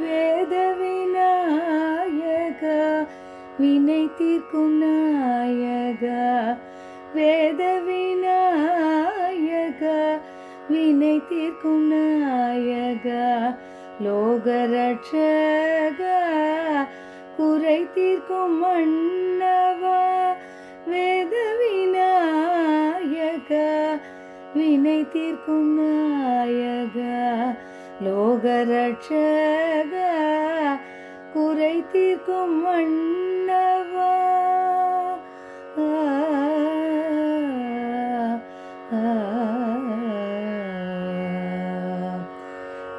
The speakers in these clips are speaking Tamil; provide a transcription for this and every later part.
வேத விநாயகா வினை தீர்க்கும் நாயகா. வேத விநாயகா வினை தீர்க்கும் நாயகா. லோகரட்சகா குறை தீர்க்கும் மன்னவா. வேத விநாயகா வினை தீர்க்கும் நாயகா. லோகரட்சக குறை தீர்க்கும் மன்னவா. ஆ, ஆ,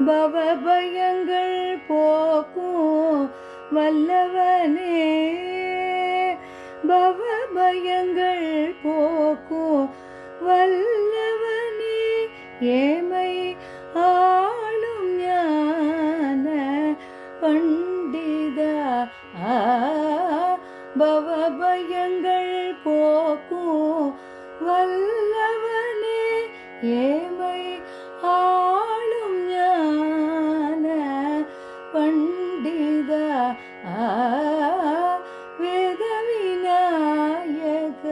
பவபயங்கள் போக்கும் வல்லவனே. பவபயங்கள் போக்கும் வல்லவனே. ஏமை பண்டித பவபயங்கள் போக்கும் வல்லவனே ஏமை ஆளும் ஞான பண்டித. ஆ, வேத விநாயக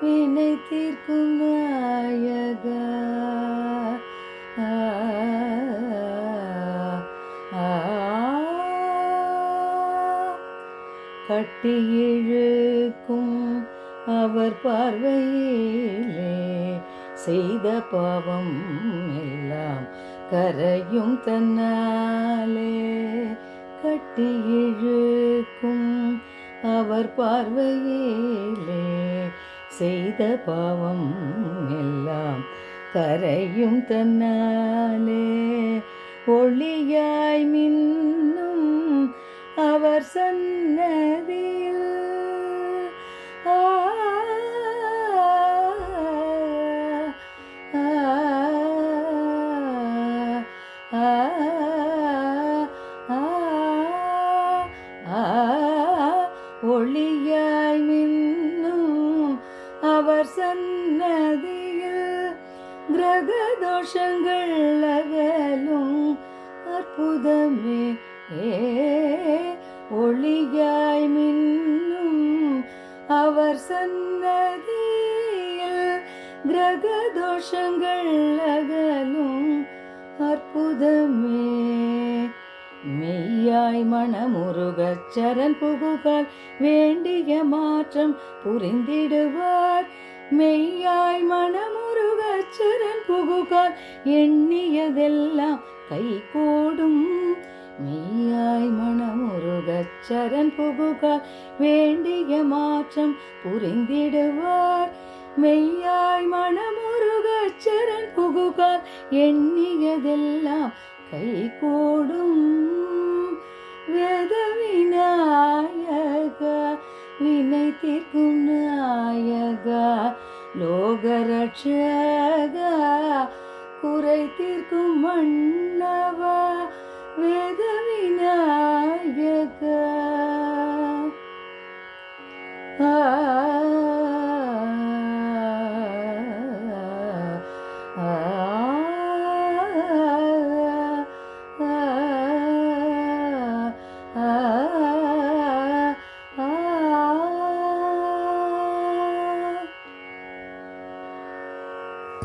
வினை தீர்க்கும் நாயக. ஆ, கட்டி இழுக்கும் அவர் பார்வையிலே செய்த பாவம் எல்லாம் கரையும் தன்னாலே. கட்டி இழுக்கும் அவர் பார்வையிலே செய்த பாவம் எல்லாம் கரையும் தன்னாலே. ஒளியாய் மின்னும் அவர் சன்னதியில் ஒளியாய் மின்னும் அவர் சன்னதியில் கிரக தோஷங்கள் அகலும் அற்புதமே ஏ ஒளியாய் மின்னும் அவர் சன்னதியில் கிரக தோஷங்கள் அகலும் அற்புதமே. மெய்யாய் மனமுருகச் சரண் புகுகால் வேண்டிய மாற்றம் புரிந்திடுவார். மெய்யாய் மனமுருகச் சரண் புகுகால் எண்ணியதெல்லாம் கை கூடும் சரண் புகுகால் வேண்டிய மாற்றம் புரிந்திடுவார். மெய்யாய் மனமுருக சரண் புகுகால் எண்ணியதெல்லாம் கைகூடும் வேத விநாயகா வினை தீர்க்கும் நாயக லோகரட்சக குறை தீர்க்கும் மன்னவா.